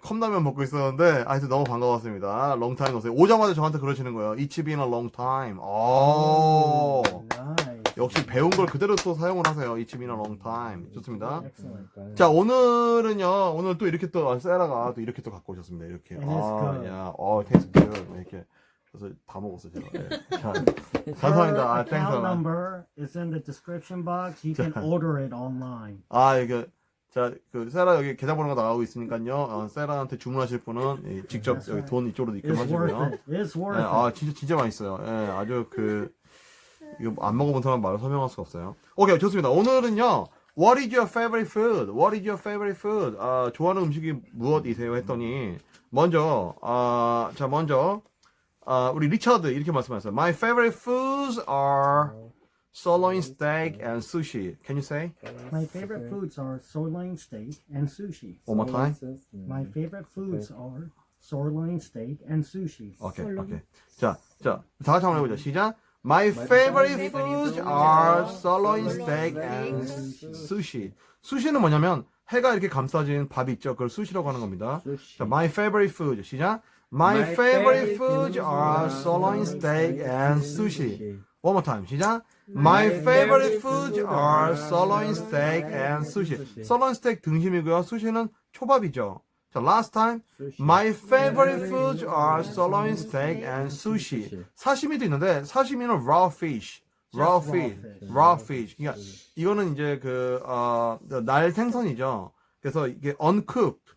아 컵라면 먹고 있었는데 하여튼 너무 반가웠습니다. 롱타임 오세요. 오자마자 저한테 그러시는 거예요. It's been a long time. 오. Nice. 역시 배운 걸 그대로 또 사용을 하세요. It's been a long time. 좋습니다. 자 오늘은요 오늘 또 이렇게 또 아, 세라가 또 이렇게 또 갖고 오셨습니다. 이렇게 아. 야, 어, 테이스 굿 이렇게 그래서 다 먹었어요 제가. 예. 자, 감사합니다. 아, 땡스. number is in the description box. You can 자. order it online. 아 이게 자 그 세라 여기 계좌번호가 나가고 있으니까요. 어, 세라한테 주문하실 분은 예, 직접 여기. 돈 이쪽으로 It's 입금하시고요. worth it. It's 예, worth 아. 진짜 진짜 맛있어요. 예, 아주 그 이거 안 먹어본 사람 말로 설명할 수가 없어요. 오케이 좋습니다. 오늘은요. What is your favorite food? What is your favorite food? 아 좋아하는 음식이 무엇이세요? 했더니 먼저 아 자 먼저 아 우리 리처드 이렇게 말씀하셨어요. My favorite foods are sirloin steak and sushi. Can you say My favorite foods are sirloin steak and sushi. one more time? My favorite foods are sirloin steak and sushi. 오케이. 오케이. 자 자 다 같이 한번 해보자. 시작. My favorite foods are sirloin steak and sushi. 수시는 뭐냐면 해가 이렇게 감싸진 밥이 있죠. 그걸 수시라고 하는 겁니다. 자, my favorite food 시작. My My favorite favorite foods are sirloin steak and sushi. One more time 시작. My favorite foods are sirloin steak and sushi. sirloin steak 등심이고요. 수시는 초밥이죠. 자, last time. My favorite foods are sirloin steak and sushi. 사시미도 있는데 사시미는 raw fish. raw fish. fish. raw fish. 그러니까 이거는 이제 그, 어, 날 생선이죠. 그래서 이게 uncooked.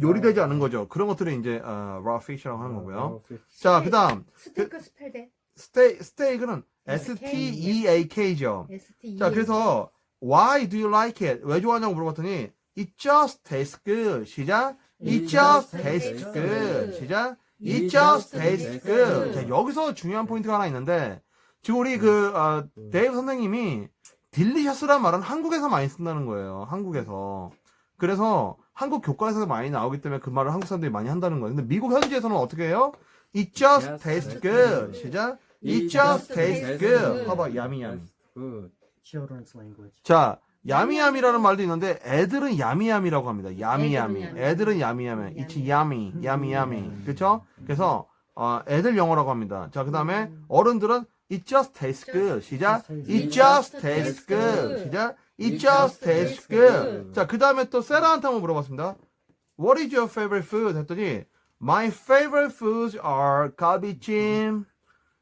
요리되지 않은 거죠. 그런 것들이 이제 어, raw fish라고 하는 거고요. 자, 그다음 스테이크 스펠데 스테이 스테이크는 S T E A K죠. S T E. 자, 그래서 why do you like it? 왜 좋아하냐고 물어봤더니 it just tastes good. 시작. It just tastes good. 시작. It just tastes good. 자, 여기서 중요한 포인트가 하나 있는데 지금 우리 그 어, 데이브 선생님이 딜리셔스란 말은 한국에서 많이 쓴다는 거예요. 한국에서. 그래서 한국 교과에서 많이 나오기 때문에 그 말을 한국 사람들이 많이 한다는 거예요. 근데 미국 현지에서는 어떻게 해요? It just tastes good. good. 시작. It just tastes good. 봐봐, 야미야미. Good. Children's language. 자, 야미야미라는 말도 있는데 애들은 야미야미라고 합니다. 야미야미. 애들은 애들은 야미야미. It's yummy. 야미야미. 그렇죠? 그래서 어, 애들 영어라고 합니다. 자, 그다음에 어른들은 It just tastes good. 시작. It just tastes good. 시작. It just tastes good. 자, 그다음에 또 세라한테 한번 물어봤습니다. What is your favorite food? 했더니 My favorite foods are 갈비찜,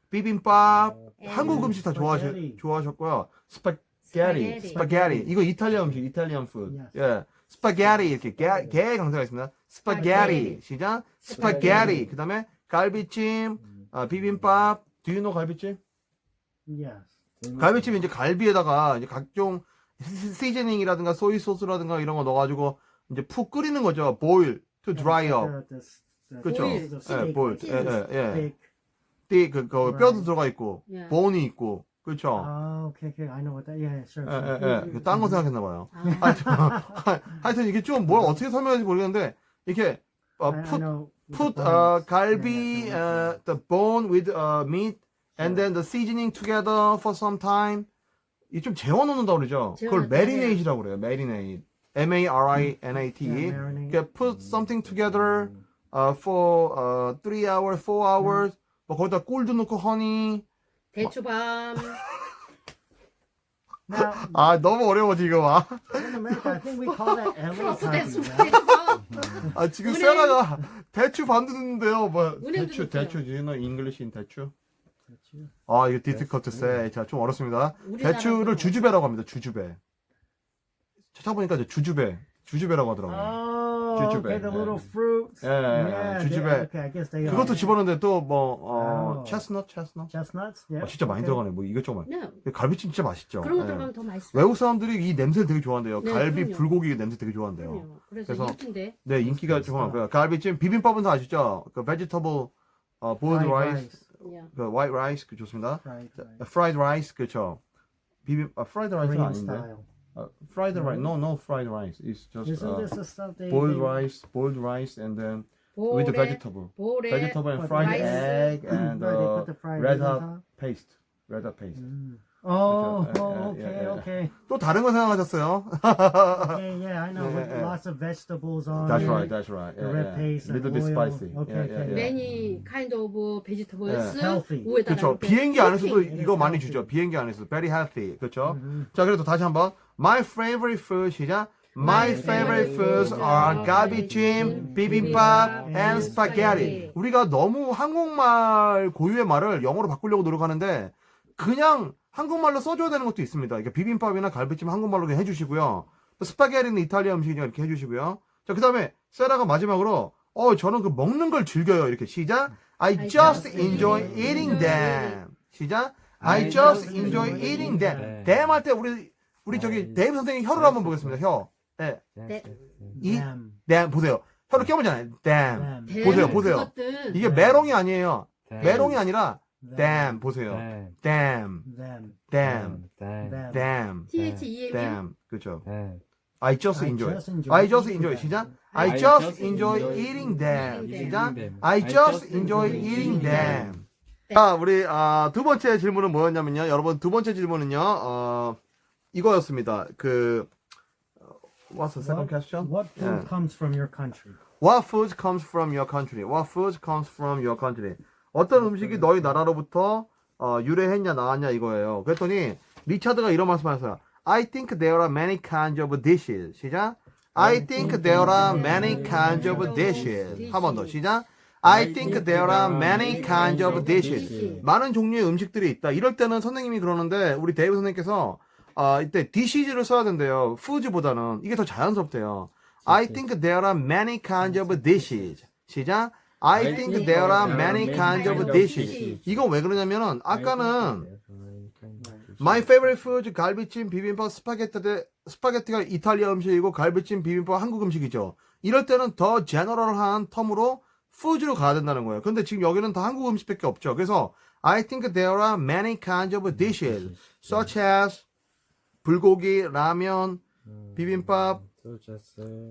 비빔밥, 한국 음식 다 spaghetti. 좋아하셨고요. 스파게티, 스파게티. 스파게티. 이거 이탈리아 음식, 이탈리안 푸드. Yes. 예. 스파게티 이렇게 개, 개 강사가 있습니다. 스파게티. 시작. 스파게티. 그다음에 갈비찜, 아, 비빔밥. Do you know 갈비찜? Yes. 갈비찜이 이제 갈비에다가 이제 각종 시즈닝이라든가 소이 소스라든가 이런 거 넣어가지고 이제 푹 끓이는 거죠. boil to dry up. 그렇죠. 예, the 예, 예, 예. steak. 띠, 그, 그 Right. 뼈도 들어가 있고, 예. 본이 있고, 그렇죠. Oh, okay, okay. I know what that. Yeah, sure. 예, sure. 예, 예. 딴거 생각했나 봐요. 아, 하여튼, 하여튼 이게 좀 뭘 어떻게 설명할지 모르겠는데, 이렇게, 어, I, I put, know. put, the uh, bones. 갈비, Yeah, uh, the bone with, uh, meat, and then the seasoning together for some time. 이 좀 재워놓는다고 그러죠. 그걸 재워놓는다, marinat이라고 그래요. marinate. M-A-R-I-N-A-T. Yeah, marinate. 그러니까 put something together, uh, for, uh, three hours, four hours. 뭐 거기다 꿀도 넣고 허니. 대추밤. Now, 아, 너무 어려워지, 이거 와. in America, I think we call that LA 플러스 대추 type. right? 대추밤. 아, 지금 은행- 세라가 대추 반도 듣는데요. 뭐, 은행도 대추. 대추, English in 대추? 대추. 아, 이거 difficult to say. 자, 좀 어렵습니다. 우리나라 대추를 주주배라고 합니다. 주주배. 찾아보니까 이제 주주배. 주주배라고 하더라고요. Oh, Jujube, okay, the little fruits. Yeah, yeah, they- okay, I guess they are. 그것도 집어넣는데 또 뭐, 어, 아. chestnut, chestnut? Chestnuts. Yeah. 어, 진짜 많이 okay. 들어가네. 뭐 이것저것 많이. 네. 갈비찜 진짜 맛있죠. 그런 거 예. 들어가면 더 맛있어. 외국 사람들이 이 냄새를 되게 좋아한대요. 네, 갈비 그럼요. 불고기 냄새 되게 좋아한대요. 그럼요. 그래서, 그래서- 인기인데. 네, 인기가 좀 많고요. 갈비찜, 비빔밥은 다 아시죠? 그 vegetable, 어, boiled Fried rice, rice. 야. 그 white rice, 그 좋습니다. Fried rice. fried rice, 그렇죠. 비빔, 아, fried rice는 Korean 아닌데. style. 어, fried rice, no, no fried rice. It's just Isn't uh, this the stuff they? boiled they- rice, boiled rice, and then with the 볼에 vegetable, 볼에 vegetable and But fried rice. egg and Where they uh, put the fried red rice on hot top? paste, red hot paste. Mm. Oh, Okay, oh, yeah, okay, yeah, yeah. okay. 또 다른 거 생각하셨어요? Okay, yeah, I know. Yeah, with yeah, yeah. lots of vegetables on That's it. right, that's right. The Yeah, red yeah. paste and Little bit oil. spicy. Okay, Yeah, yeah, okay. yeah. many kind of vegetables 네. Healthy. 위에다가 그렇죠. 이렇게 비행기 안에서도 토핑. 이거 많이 healthy. 주죠. 비행기 안에서 very healthy. 그렇죠. Mhm. 자, 그래서 다시 한번 my favorite food 시작. My favorite foods are 갈비찜, 비빔밥, and spaghetti. 우리가 너무 한국말 고유의 말을 영어로 바꾸려고 노력하는데 그냥 한국말로 써줘야 되는 것도 있습니다. 이게 비빔밥이나 갈비찜 한국말로 그냥 해주시고요. 또 스파게티는 이탈리아 음식이니까 이렇게 해주시고요. 자, 그 다음에 세라가 마지막으로 어 저는 그 먹는 걸 즐겨요. 이렇게 시작. I just enjoy eating them. 시작. I just enjoy eating them. them 할 때 우리 우리 저기 데이브 선생님 혀를 한번 보겠습니다. 혀. 네. 네. 이 them 보세요. 혀를 깨물잖아요. them. Them. 보세요, 보세요. 그것들 이게 메롱이 아니에요. 네. 메롱이 아니라 them 보세요. 네. 네. Them. them, T H E M them. 그렇죠. 네. I just enjoy. I just enjoy. 시작. I just enjoy eating them. 시작. I just enjoy eating them. 자, 우리 아, 두 번째 질문은 뭐였냐면요. 여러분 두 번째 질문은요. 어, 이거였습니다. 그 어, What's the second What, question? what food Yeah. comes from your country? What food comes from your country? What food comes from your country? 어떤 음식이 너희 나라로부터 어, 유래했냐 나왔냐 이거예요. 그랬더니 리차드가 이런 말씀하셨어요. I think there are many kinds of dishes. 시작. I think there are many kinds of dishes. 한 번 더 시작. I think there are many kinds of dishes. 많은 종류의 음식들이 있다. 이럴 때는 선생님이 그러는데 우리 데이브 선생님께서 아, 이때 dishes를 써야 된대요. foods보다는 이게 더 자연스럽대요. I think there are many kinds of dishes. 시작. I think there are many kinds of dishes. 이건 왜 그러냐면은 아까는 My favorite food 갈비찜, 비빔밥, 스파게티 스파게티가 이탈리아 음식이고 갈비찜, 비빔밥 한국 음식이죠. 이럴 때는 더 제너럴한 텀으로 푸드로 가야 된다는 거예요. 근데 지금 여기는 다 한국 음식밖에 없죠. 그래서 I think there are many kinds of dishes such as 불고기, 라면, 비빔밥,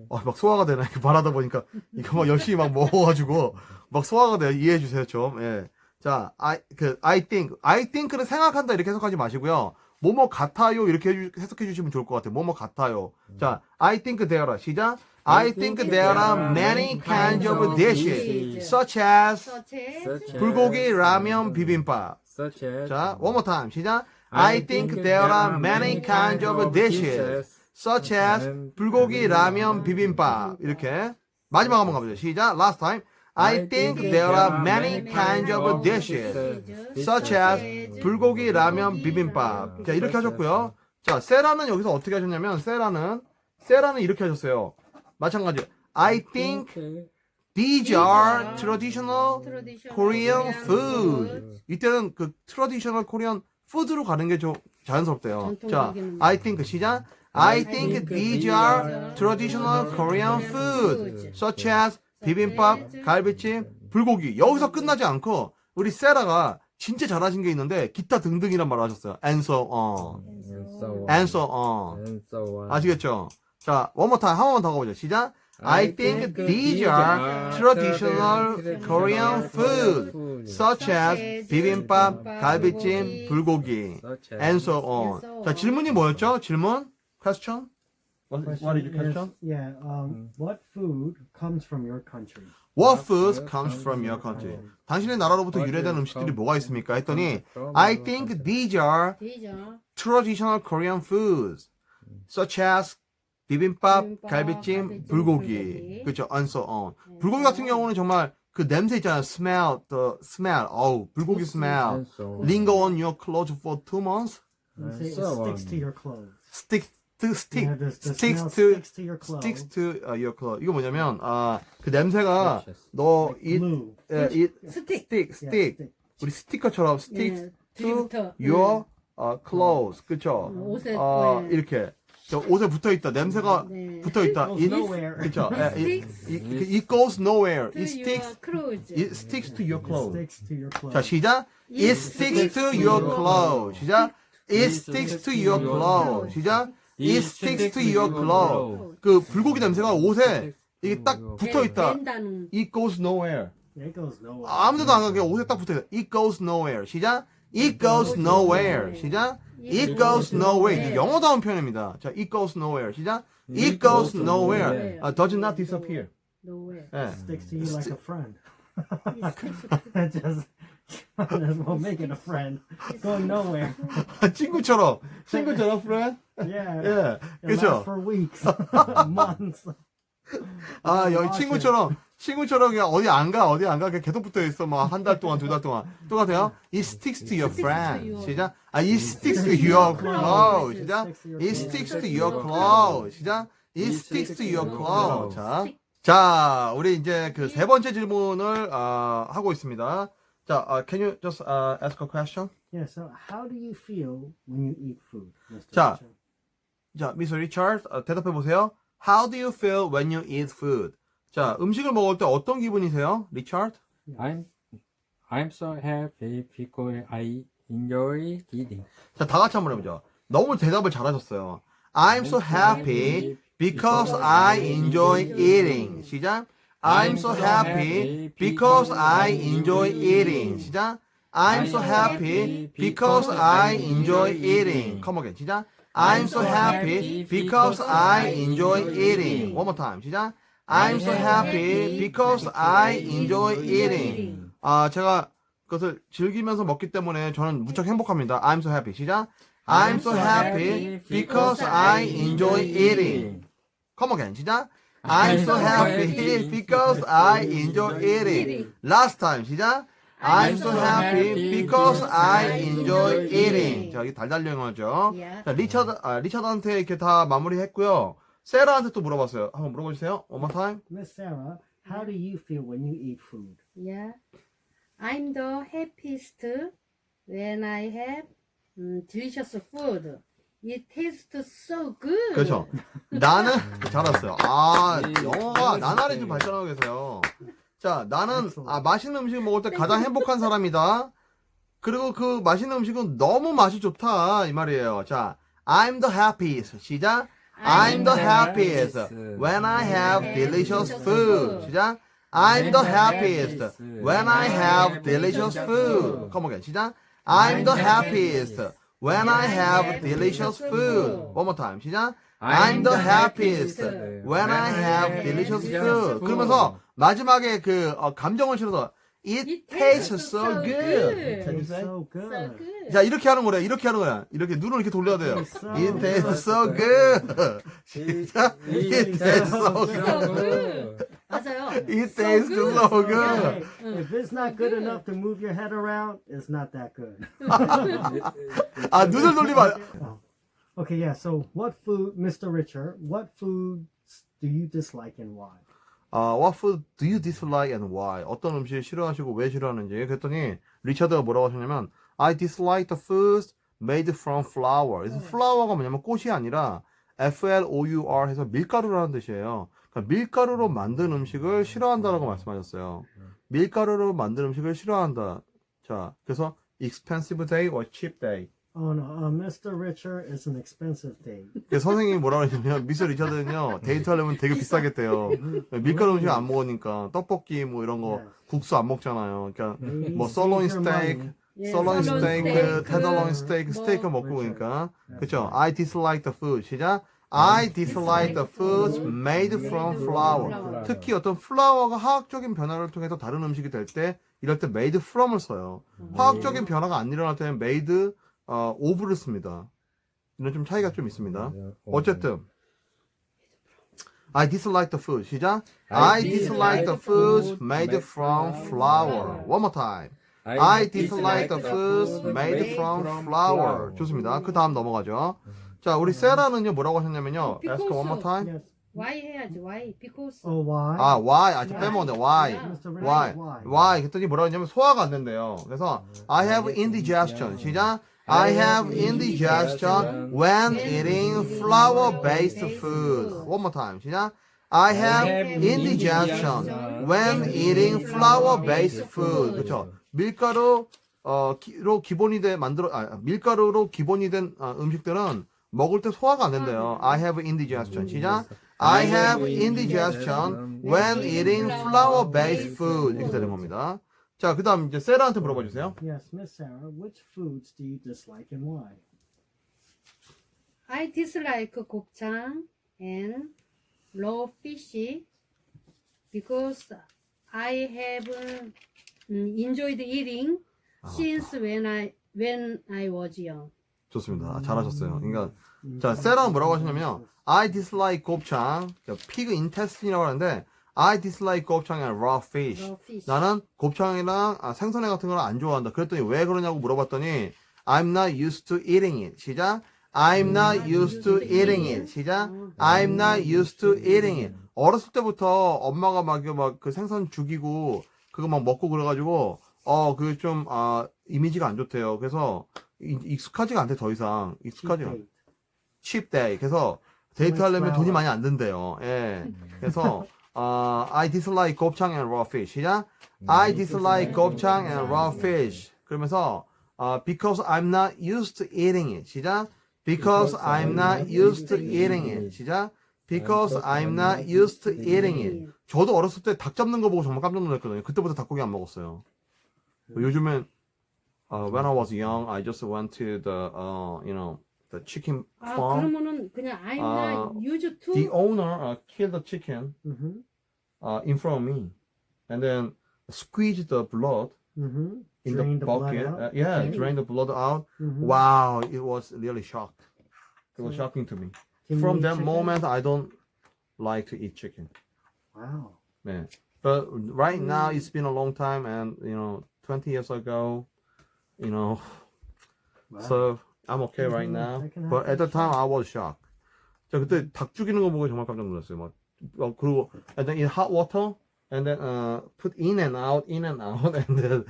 어, 막 소화가 되네. 이거 말하다 보니까 이거 막 열심히 막 먹어가지고 막 소화가 돼요. 이해해 주세요 좀. 예. 자, I 그 I think, I think는 생각한다 이렇게 해석하지 마시고요. 뭐뭐 같아요 이렇게 해석해 주시면 좋을 것 같아요. 뭐뭐 같아요. 자, I think there are 시작. I think there are many kinds of dishes such as 불고기, 라면, 비빔밥. 자, one more time 시작. I think there are many kinds of dishes such as 불고기, 라면, 비빔밥 이렇게 마지막 한번 가보죠. 시작. Last time. I think there are many kinds of dishes such as 불고기, 라면, 비빔밥. 자 이렇게 하셨고요. 자 세라는 여기서 어떻게 하셨냐면 세라는 세라는 이렇게 하셨어요. 마찬가지. I think these are traditional Korean food. 이때는 그 traditional Korean food로 가는 게 좀 자연스럽대요. 자, I think 시작. I think these are traditional Korean food, such as 비빔밥, 갈비찜, 불고기. 여기서 끝나지 않고 우리 세라가 진짜 잘하신 게 있는데 기타 등등이란 말을 하셨어요. And so on, and so on. 아시겠죠? 자, one more time 한 번만 더 가보죠. 시작. I think these are traditional Korean food, such as 비빔밥, 갈비찜, 불고기, and so on. 자, 질문이 뭐였죠? 질문? Question? What, what is your question? Yeah. Um, what food comes from your country? What food comes from your country? 당신의 나라로부터 유래된 음식들이 뭐가 있습니까? 했더니 I think these are traditional Korean foods, such as 비빔밥, 비빔밥, 갈비찜, 갈비찜, 불고기, 불고기. 그렇죠, and so on. 불고기 같은 경우는 정말 그 냄새 있잖아요. smell, the smell. 어우, 불고기 smell. Linger on your clothes for two months. You say it so sticks to your clothes. Stick to stick. Yeah, the, the sticks smell to sticks to your clothes. sticks to uh, your clothes. 이거 뭐냐면 아 그 냄새가 너 이, glue. 에, 이 스틱. stick, Yeah, stick. stick. 우리 스티커처럼 stick 예, to 뒤부터. your uh, clothes. 그쵸? 음, 옷에 어, 네. 이렇게 저 옷에 붙어 있다. 냄새가 네. 붙어 있다. Goes nowhere. 그쵸? 예, 이- 이- it goes nowhere. It sticks your clothes. it sticks to your It clothes. sticks to your clothes. 자, 시작. It sticks to your clothes. 시작. It sticks to your clothes. 시작. It sticks to your clothes. 그 불고기 냄새가 옷에 이게 딱 붙어 있다. 낸다는. It goes nowhere. It goes nowhere. 아무데도 안 가게 옷에 딱 붙어 있다. It goes nowhere. 시작. It goes nowhere. 시작. It goes nowhere. 이게 영어다운 표현입니다. 자, it goes nowhere. 시작. It goes nowhere. 아, does not disappear. Nowhere. 예. Sticks to you like a friend. It sticks to- Just might as well make it a friend. Going nowhere. 친구처럼. 친구처럼, friend? Yeah. 예. It lasts for weeks, months. 아, 여기 친구처럼, 친구처럼 그냥 어디 안 가, 어디 안 가, 그냥 계속 붙어 있어. 막 한 달 동안, 두 달 동안. 똑같아요. It sticks to your friend. 시작. 아, it sticks to your clothes. 시작. It sticks to your clothes. 시작. It sticks to your clothes. 자, 자, 우리 이제 그 세 번째 질문을 아, 하고 있습니다. 자, 아, can you just uh, ask a question? Yeah. So, how do you feel when you eat food, Mr. 자. Richard? 자, Mr. Richard, 어, 대답해 보세요. How do you feel when you eat food? 자, 음식을 먹을 때 어떤 기분이세요, Richard? I'm I'm so happy because I enjoy eating. 자, 다 같이 한번 해보죠. 너무 대답을 잘하셨어요. I'm so happy because I enjoy eating. 시작. I'm so happy because I enjoy eating. 시작. I'm so happy because I enjoy eating. Come again. 시작. I'm so happy because I enjoy eating. One more time. 시작. I'm so happy because I enjoy eating. 아, 제가 그것을 즐기면서 먹기 때문에 저는 무척 행복합니다. I'm so happy. 시작. I'm so happy because I enjoy eating. Come again. 시작. I'm so happy because I enjoy eating. Last time. 시작. I'm so happy because I enjoy eating. 자, 여기 달달 영어죠. Yeah. 자, 리차드, 아, 리차드한테 이렇게 다 마무리했고요. 세라한테 또 물어봤어요. 한번 물어봐 주세요. One more time. Miss Sarah, how do you feel when you eat food? Yeah. I'm the happiest when I have um, delicious food. It tastes so good. 그렇죠. 나는 잘했어요. 아 영어가 나날이 좀 발전하고 계세요. 자 나는 아 맛있는 음식 먹을 때 가장 행복한 사람이다. 그리고 그 맛있는 음식은 너무 맛이 좋다 이 말이에요. 자 I'm the happiest 시작. I'm the happiest when I have delicious food 시작. I'm the happiest when I have delicious food. Come again 시작. I'm the happiest when I have delicious food. One more time 시작. I'm the happiest when I have delicious food. 그러면서 마지막에 그 어, 감정을 실어서 It tastes so good. It Can you tastes say? so So good. good. 자 이렇게 하는 거래. 이렇게 하는 거야. 이렇게 눈을 이렇게 돌려야 돼요. So It tastes so good. 시작. It tastes so So good. good. 맞아요. It tastes so good. Hey, if it's not good enough to move your head around, it's not that good. 아 눈을 돌리면 안- Oh. Okay, yeah. So, what food, Mr. Richard? What foods do you dislike and why? 아, what food do you dislike and why? 어떤 음식을 싫어하시고 왜 싫어하는지 그랬더니 리차드가 뭐라고 하셨냐면 I dislike the foods made from flour. 그래서 flour가 뭐냐면 꽃이 아니라 F-L-O-U-R 해서 밀가루라는 뜻이에요. 그러니까 밀가루로 만든 음식을 싫어한다라고 말씀하셨어요. 밀가루로 만든 음식을 싫어한다. 자, 그래서 expensive day or cheap day. Oh no, uh, Mr. Richard is an expensive. 그래서 선생님이 뭐라고 했냐면 미스 리차드는요 데이트 하려면 되게 비싸겠대요. 밀가루 음식 안 먹으니까 떡볶이 뭐 이런 거 국수 안 먹잖아요. 그러니까 Please 뭐 your 스테이크, money. 예, 설론 스테이크, 스테이크, 테더로인 스테이크, 뭐, 스테이크 먹고 그렇죠. 그러니까 그렇죠. I dislike the food. 시작. I dislike the foods made from flour. 특히 어떤 플라워가 화학적인 변화를 통해서 다른 음식이 될 때 이럴 때 made from을 써요. 화학적인 변화가 안 일어날 때는 made 어, of를 씁니다. 이런 좀 차이가 좀 있습니다. 어쨌든 I dislike the food. 시작. I dislike the foods made from flour. One more time. I dislike the foods made from flour. 좋습니다. 그 다음 넘어가죠. 자, 우리 세라는요 뭐라고 하셨냐면요. Ask one more time. Why 해야지. Why? Because. Oh, why? 아, why? 아직 빼먹었네. Why? why? Why? 그랬더니 뭐라고 했냐면 소화가 안 된대요. 그래서 I have indigestion. 시작. I have indigestion when eating flour-based food. One more time. 시작. I have indigestion when eating flour-based food. 그렇죠. 밀가루 어로 기본이 돼 만들어 아, 밀가루로 기본이 된 아, 음식들은 먹을 때 소화가 안 된대요. I have indigestion. 시작. I have indigestion when eating flour-based food. 이렇게 되는 겁니다. 자, 그 다음 이제 세라한테 물어봐 주세요. Yes, Miss Sarah, which foods do you dislike and why? I dislike 곱창 and raw fish because I have um, enjoyed eating since when I when I was young. 좋습니다. 아, 잘하셨어요. 그러니까 음, 자, 세라는 뭐라고 하시냐면요. I dislike 곱창, 피그 인테스틴이라고 하는데 I dislike 곱창 and raw fish. raw fish. 나는 곱창이랑 아, 생선회 같은 걸 안 좋아한다. 그랬더니 왜 그러냐고 물어봤더니 I'm not used to eating it. 시작. I'm not used to eating it. 시작. I'm not used to eating it. 어렸을 때부터 엄마가 막, 막, 그 생선 죽이고, 그거 막 먹고 그래가지고, 어, 그게 좀, 아, 이미지가 안 좋대요. 그래서, 이- 익숙하지가 않대, 더 이상. 익숙하지가 않 cheap day. 그래서, 데이트 하려면 돈이 많이 안 든대요. 예. 그래서, 어, I dislike 곱창 and raw fish. 시작. I dislike 곱창 and raw fish. 그러면서, 어, because I'm not used to eating it. 시작. Because I'm not used to eating it. 시작. Because I'm not used to eating it. 저도 어렸을 때 닭 잡는 거 보고 정말 깜짝 놀랐거든요. 그때부터 닭고기 안 먹었어요. 요즘엔 uh, when I was young, I just went to the uh, you know the chicken 아 farm. 그러면은 그냥 I'm 아, not used to The owner uh, killed the chicken Mm-hmm. uh, in front of me, and then squeezed the blood Mm-hmm. in Drain the the blood bucket. out? Uh, yeah, Okay. drain the blood out. Mm-hmm. Wow, it was really shocked. It was So- shocking to me. Can you From eat that chicken? moment, I don't like to eat chicken. Wow. Man. But right now, Mm. it's been a long time, and you know, 20 years ago, you know, wow. so I'm okay right Mhm, now. I can But at the that time. I was shocked. 자, 그때 닭 죽이는 거 보고 정말 깜짝 놀랐어요. 막, 어, 그리고, and then in hot water, and then, uh, put in and out, in and out, and then,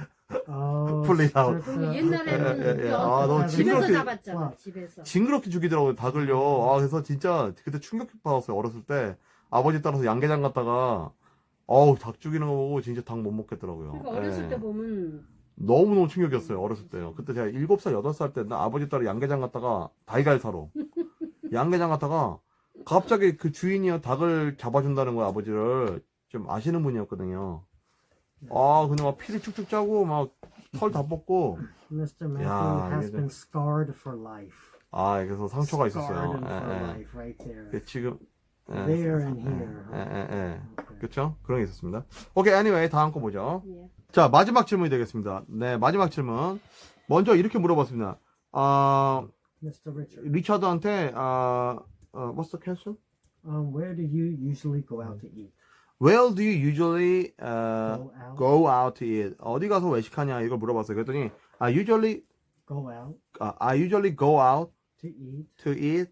Oh, Pull it out. strip 그리고 옛날에는 예, 예, 예. 아, 너무 집에서 징그럽게- 잡았잖아 와. 집에서 징그럽게 죽이더라고요, 닭을요. 아, 그래서 진짜, 그때 충격 받았어요, 어렸을 때. 아버지 따라서 양계장 갔다가, 어우, 닭 죽이는 거 보고 진짜 닭 못 먹겠더라고요. 그러니까 어렸을 예. 때 보면 너무너무 충격이었어요, 어렸을 때요. 그때 제가 7살, 8살 때, 나 아버지 따라 양계장 갔다가, 다이갈 사러. 양계장 갔다가, 갑자기 그 주인이요, 닭을 잡아준다는 거야, 아버지를. 좀 아시는 분이었거든요. 아, 근데 막 피를 쭉쭉 짜고, 막 털 다 뽑고, Mr. Matthew 야, has been scarred for life. 아, 그래서 상처가 있었어요. Scarred him for 예, 예. life right there. 그 지금, 예. There and 예, here. 예, 예, 예. 그쵸? 그런 게 있었습니다. 오케이, anyway, 다음 거 보죠. 예. 자, 마지막 질문이 되겠습니다. 네, 마지막 질문. 먼저 이렇게 물어봤습니다. 아, Mr. Richard, 리차드한테, 아, 어, what's the question? um, where do you usually go out to eat? Where do you usually uh, Go out. go out to eat? 어디 가서 외식하냐 이걸 물어봤어요. 그랬더니 I usually Go out 아, I usually go out to eat. to eat.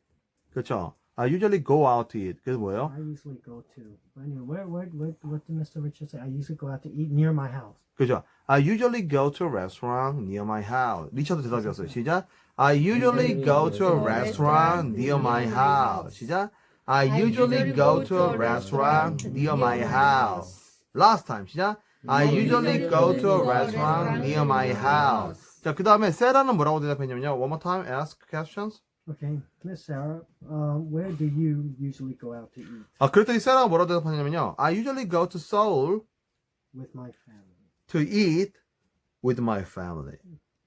그렇죠. I usually go out to eat. 그래서 뭐예요? I usually go to. Anyway, where, where, where, what did Mr. Richard say? I usually go out to eat near my house. 그죠? I usually go to a restaurant near my house. 리처드 대답이었어요. 시작. I usually go to a restaurant near my house. 시작. I usually go to a restaurant near my house. Last time. 시작. I usually go to a restaurant near my house. 자, 그 다음에 세라는 뭐라고 대답했냐면요. One more time, ask questions. Okay, Miss Sarah, um, where do you usually go out to eat 아, 그랬더니 세라가 뭐라고 대답하냐면요. I usually go to Seoul with my family? to eat with my family.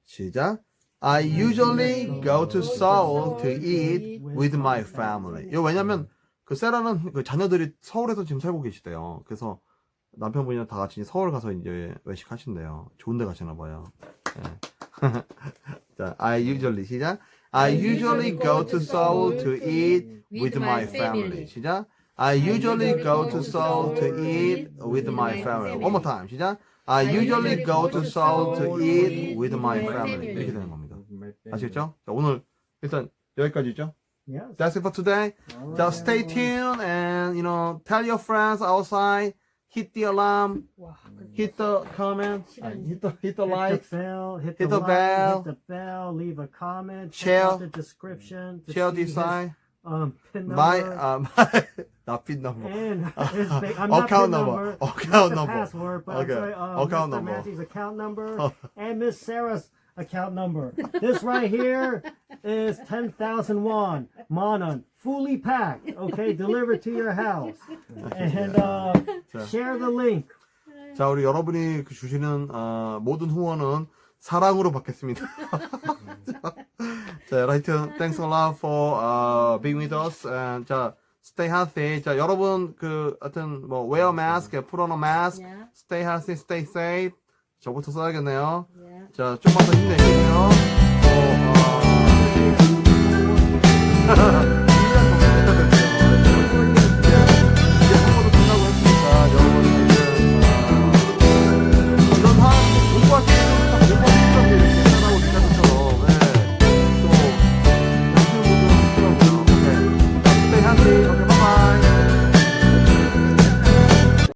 시작. I usually go to Seoul to eat with my family. 이거 왜냐면 그 세라는 그 자녀들이 서울에서 지금 살고 계시대요. 그래서 남편분이랑 다 같이 서울 가서 이제 외식하신대요. 좋은 데 가시나 봐요. 예. 자, I usually 시작. I usually go to Seoul to eat with my family. 시작. I usually go to Seoul to eat with my family. One more time. 시작. I usually go to Seoul to eat with my family. 이렇게 되는 겁니다. 아시겠죠? 자, 오늘 일단 여기까지죠. Yes. That's it for today. All Just stay right. tuned and you know tell your friends outside. Hit the alarm. 와, Hit the comments, uh, hit the hit the Hit like. the bell. Hit, Hit the, the like, bell. Hit the bell. Leave a comment. Share. the description. To Share see this his, sign. Um, pin number. My uh, my not pin number. and his I'm not Account pin number. number. Account not number. password, but Okay. I'm sorry, um, Account Mr. number. Matthew's account number and Miss Sarah's account number. this right here is 10,000 won, manon, fully packed, okay, delivered to your house. And uh, 자, share the link. 자, 우리 여러분이 그 주시는 어, 모든 후원은 사랑으로 받겠습니다. 자, 하여튼 thanks a lot for uh, being with us. And, 자, stay healthy. 자, 여러분 그 하여튼 뭐 wear mask, put on a mask, Yeah. stay healthy, stay safe. 저부터 써야겠네요. Yeah. 자, 좀만 더 힘내시고요. 어, 어,